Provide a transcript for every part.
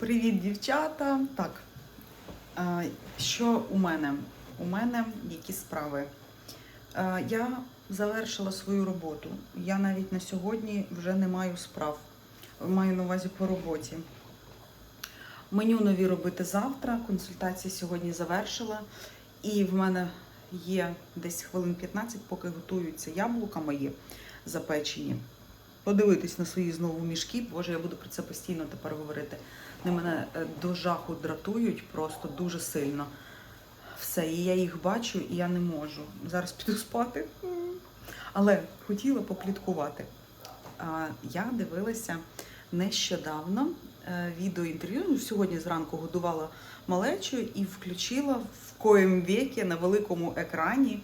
Привіт, дівчата. Так, що у мене? У мене які справи? Я завершила свою роботу. Я навіть на сьогодні вже не маю справ. Маю на увазі по роботі. Меню нові робити завтра. Консультації сьогодні завершила. І в мене є десь хвилин 15, поки готуються яблука мої запечені. Подивитись на свої знову мішки. Боже, я буду про це постійно тепер говорити. Вони мене е, до жаху дратують просто дуже сильно. Все, і я їх бачу, і я не можу. Зараз піду спати. Але хотіла попліткувати. Я дивилася нещодавно е, відеоінтерв'ю. Ну, Сьогодні зранку годувала малечу і включила в коєм віки на великому екрані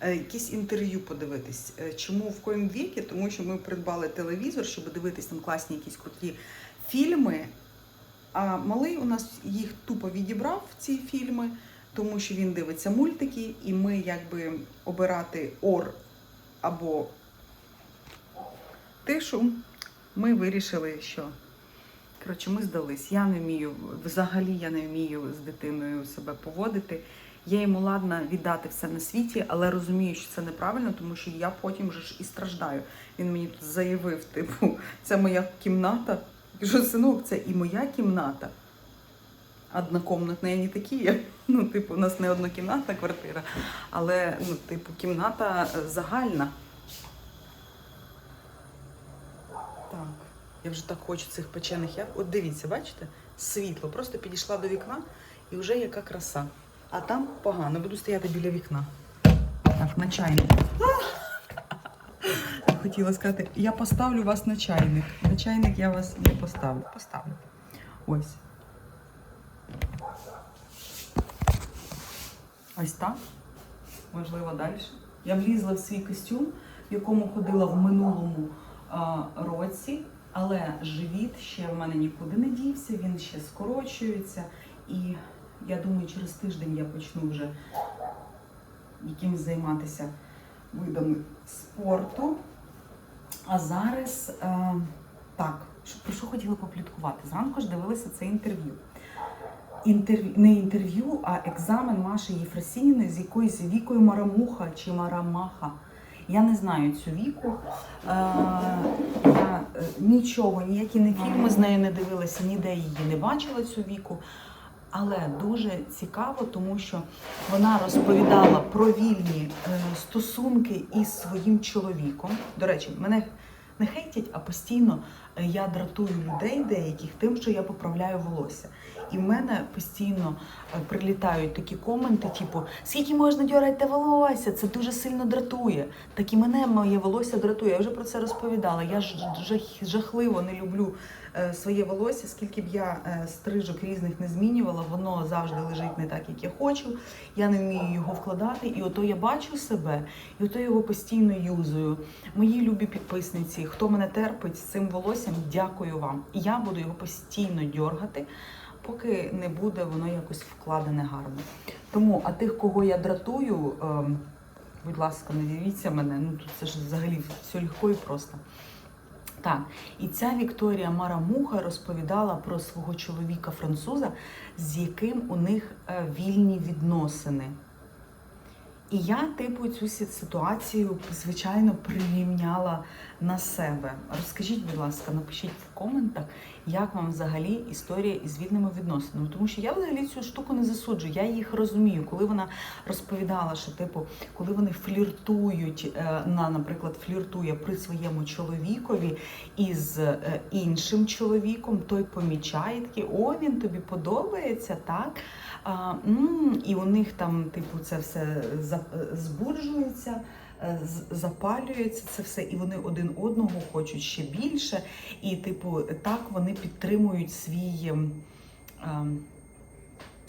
е, якесь інтерв'ю подивитись. Е, Чому в коєм віки? Тому що ми придбали телевізор, щоб дивитись там класні якісь круті фільми. А малий у нас їх тупо відібрав ці фільми, тому що він дивиться мультики, і ми якби обирати ор або тишу. Ми вирішили, що коротше, ми здались. Я не вмію, взагалі я не вмію з дитиною себе поводити. Я йому ладна віддати все на світі, але розумію, що це неправильно, тому що я потім вже ж і страждаю. Він мені тут заявив, типу, це моя кімната. Кажу, синок, це і моя кімната. Однокомнатна, я не такі. Ну, типу, у нас не однокімнатна квартира, але ну, типу, кімната е, загальна. Так, я вже так хочу цих печених яб. От дивіться, бачите? Світло. Просто підійшла до вікна і вже яка краса. А там погано, буду стояти біля вікна. Так, на чайник. Хотіла сказати, я поставлю вас на чайник. На чайник я вас не поставлю. Поставлю. Ось. Ось так. Можливо, далі. Я влізла в свій костюм, в якому ходила в минулому а, році, але живіт ще в мене нікуди не дівся, він ще скорочується. І я думаю, через тиждень я почну вже якимось займатися видами спорту. А зараз е, так, про що хотіла попліткувати? Зранку ж дивилася це інтерв'ю. Інтерв'ю не інтерв'ю, а екзамен Маші Єфросініної з якоюсь вікою Марамуха чи Марамаха. Я не знаю цю віку. Е, я е, нічого, ніякі не фільми з нею не дивилася, ніде її не бачила цю віку. Але дуже цікаво, тому що вона розповідала про вільні е, стосунки із своїм чоловіком. До речі, мене не хейтять, а постійно е, я дратую людей деяких тим, що я поправляю волосся. І в мене постійно е, прилітають такі коменти, типу, скільки можна дьорати волосся, це дуже сильно дратує. Так і мене моє волосся дратує. Я вже про це розповідала. Я ж жах- жахливо не люблю своє волосся, скільки б я е, стрижок різних не змінювала, воно завжди лежить не так, як я хочу. Я не вмію його вкладати, і ото я бачу себе, і ото його постійно юзую. Мої любі підписниці, хто мене терпить з цим волоссям, дякую вам. І я буду його постійно дьоргати, поки не буде воно якось вкладене гарно. Тому, а тих, кого я дратую, ем, будь ласка, не дивіться мене. Ну тут це ж взагалі все легко і просто. Так, і ця Вікторія Марамуха розповідала про свого чоловіка француза, з яким у них е, вільні відносини. І я, типу, цю ситуацію, звичайно, прирівняла на себе. Розкажіть, будь ласка, напишіть коментах, як вам взагалі історія із вільними відносинами. Тому що я взагалі цю штуку не засуджую, я їх розумію. Коли вона розповідала, що типу, коли вони фліртують, е, на, наприклад, фліртує при своєму чоловікові із е, іншим чоловіком, той помічає такий, о, він тобі подобається, так? А, м, і у них там, типу, це все збуджується, е, з- запалюється це все, і вони один одного хочуть ще більше. І, типу, так вони підтримують свій. ем,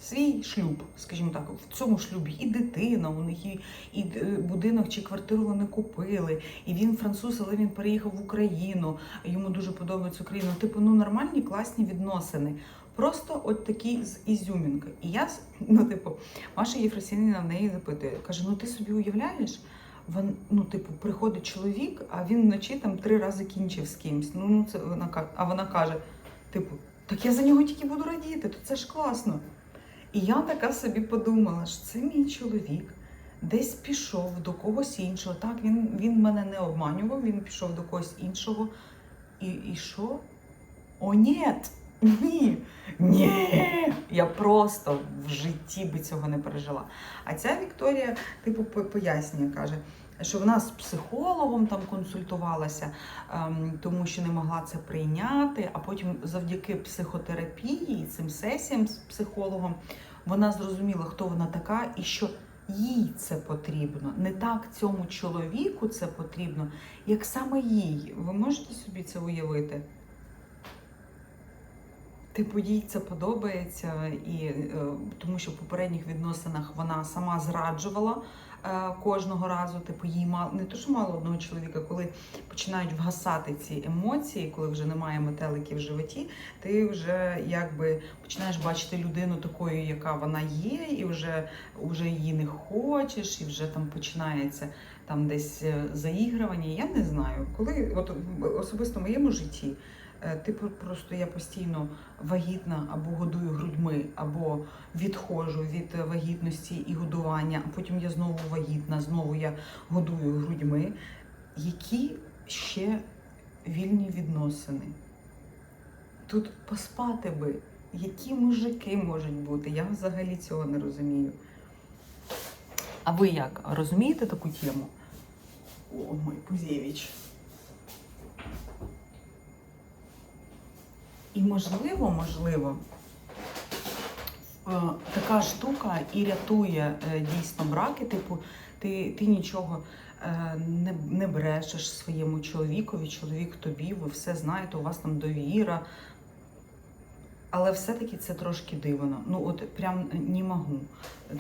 Свій шлюб, скажімо так, в цьому шлюбі і дитина, у них і, і е, будинок чи квартиру вони купили. І він француз, але він переїхав в Україну. Йому дуже подобається Україна. Типу, ну нормальні класні відносини. Просто от такі з ізюмінки. І я, ну, типу, Маша Єфросініна в неї запитує, каже: ну ти собі уявляєш? Вон, ну, типу, приходить чоловік, а він вночі там три рази кінчив з кимсь. Ну, ну це вона а вона каже: типу, Так я за нього тільки буду радіти, то це ж класно. І я така собі подумала, що це мій чоловік десь пішов до когось іншого. Так, він, він мене не обманював, він пішов до когось іншого. І, і що? О, ні! Ні! Ні! Я просто в житті би цього не пережила. А ця Вікторія, типу, пояснює, каже, що вона з психологом там консультувалася, ем, тому що не могла це прийняти. А потім, завдяки психотерапії цим сесіям з психологом, вона зрозуміла, хто вона така і що їй це потрібно. Не так цьому чоловіку це потрібно, як саме їй. Ви можете собі це уявити? Типу, їй це подобається, і е, тому що в попередніх відносинах вона сама зраджувала е, кожного разу. Типу, їй мало не то, що мало одного чоловіка, коли починають вгасати ці емоції, коли вже немає метеликів в животі, ти вже якби починаєш бачити людину такою, яка вона є, і вже, вже її не хочеш, і вже там починається там десь е, заігрування. Я не знаю, коли от особисто в моєму житті. Типу, просто я постійно вагітна або годую грудьми, або відходжу від вагітності і годування, а потім я знову вагітна, знову я годую грудьми. Які ще вільні відносини? Тут поспати би, які мужики можуть бути? Я взагалі цього не розумію. А ви як? Розумієте таку тему? О, мой Пузєвич. І можливо, можливо, е, така штука і рятує е, дійсно браки. Типу, ти, ти нічого е, не, не брешеш своєму чоловікові, чоловік тобі, ви все знаєте, у вас там довіра. Але все-таки це трошки дивно. Ну, от прям не можу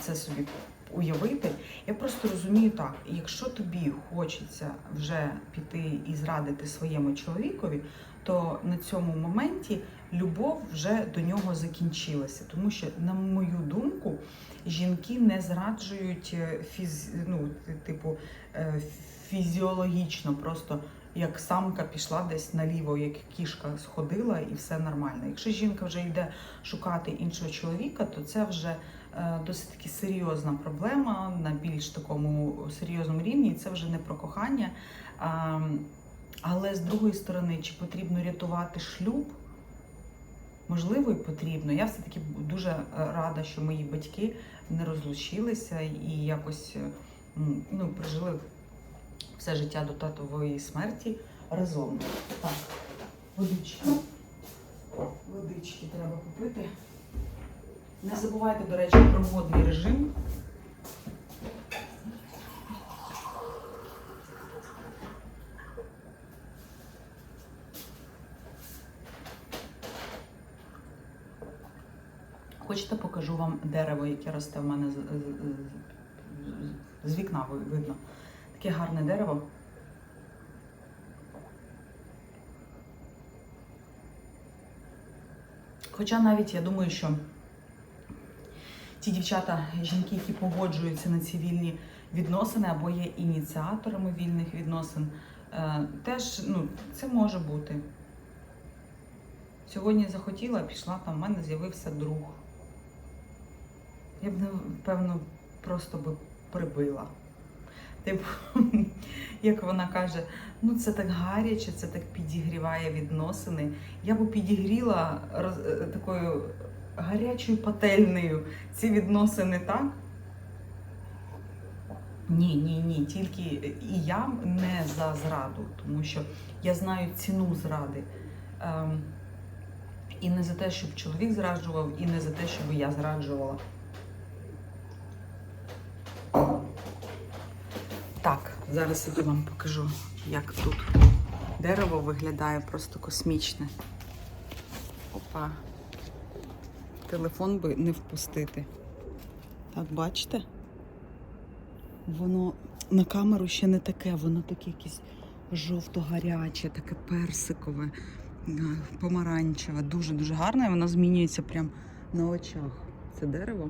це собі уявити. Я просто розумію так: якщо тобі хочеться вже піти і зрадити своєму чоловікові, то на цьому моменті любов вже до нього закінчилася. Тому що, на мою думку, жінки не зраджують е, фіз... ну, типу, е, фізіологічно, просто як самка пішла десь наліво, як кішка сходила, і все нормально. Якщо жінка вже йде шукати іншого чоловіка, то це вже досить таки серйозна проблема на більш такому серйозному рівні. І це вже не про кохання. Але з другої сторони, чи потрібно рятувати шлюб? Можливо, і потрібно. Я все-таки дуже е, рада, що мої батьки не розлучилися і якось е, ну, прожили все життя до татової смерті разом. Так, водички. Водички треба купити. Не забувайте, до речі, про водний режим. Хочете, покажу вам дерево, яке росте в мене з, з- з- вікна видно. Таке гарне дерево. Хоча навіть я думаю, що ті дівчата, жінки, які погоджуються на ці вільні відносини або є ініціаторами вільних відносин, е, теж ну, це може бути. Сьогодні захотіла, пішла, там в мене з'явився друг. Я б, напевно, просто би прибила. Типу, як вона каже, ну це так гаряче, це так підігріває відносини. Я б підігріла роз, е, такою гарячою пательнею ці відносини, так? Ні, ні, ні. Тільки і я не за зраду, тому що я знаю ціну зради. Ем, і не за те, щоб чоловік зраджував, і не за те, щоб я зраджувала. Так, зараз я вам покажу, як тут дерево виглядає просто космічне. Опа. Телефон би не впустити. Так, бачите? Воно на камеру ще не таке, воно таке якесь жовто-гаряче, таке персикове, е, помаранчеве. Дуже-дуже гарне, і воно змінюється прямо на очах. Це дерево.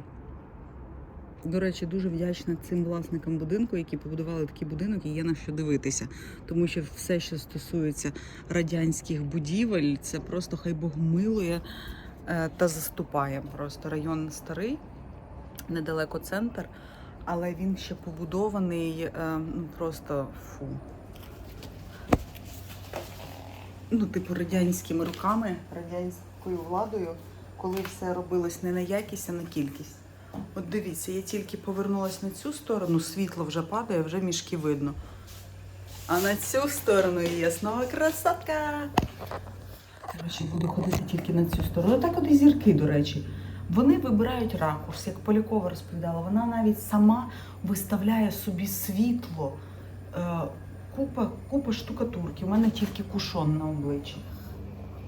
До речі, дуже вдячна цим власникам будинку, які побудували такий будинок, і є на що дивитися. Тому що все, що стосується радянських будівель, це просто хай Бог милує та заступає. Просто район старий, недалеко центр, але він ще побудований е, ну просто фу. Ну, типу, радянськими руками, радянською владою, коли все робилось не на якість, а на кількість. От дивіться, я тільки повернулася на цю сторону, світло вже падає, вже мішки видно. А на цю сторону є знову красотка. Коротше, буду ходити тільки на цю сторону. Так от і зірки, до речі. Вони вибирають ракурс, як Полякова розповідала. Вона навіть сама виставляє собі світло. Е, купа, купа штукатурки. У мене тільки кушон на обличчі.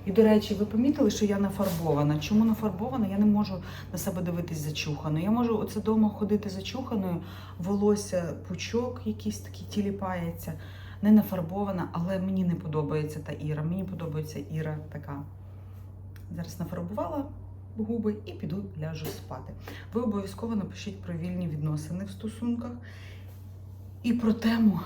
І, до речі, ви помітили, що я нафарбована. Чому нафарбована? Я не можу на себе дивитись зачуханою. Я можу оце вдома ходити зачуханою, волосся, пучок якийсь такий тіліпається, не нафарбована, але мені не подобається та Іра. Мені подобається Іра така. Зараз нафарбувала губи і піду ляжу спати. Ви обов'язково напишіть про вільні відносини в стосунках і про тему,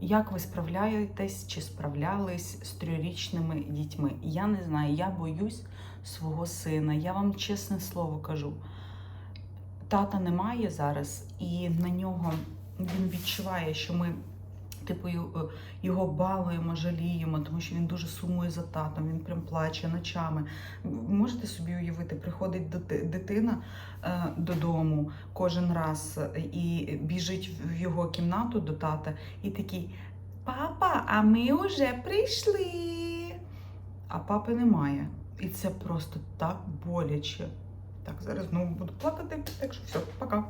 як ви справляєтесь чи справлялись з трьохрічними дітьми. Я не знаю, я боюсь свого сина. Я вам чесне слово кажу. Тата немає зараз, і на нього він відчуває, що ми. Типу його балуємо, жаліємо, тому що він дуже сумує за татом, він прям плаче ночами. Можете собі уявити, приходить дитина е, додому кожен раз е, і біжить в його кімнату до тата і такий: Папа, а ми вже прийшли. А папи немає. І це просто так боляче. Так, зараз знову буду плакати, так що все, пока.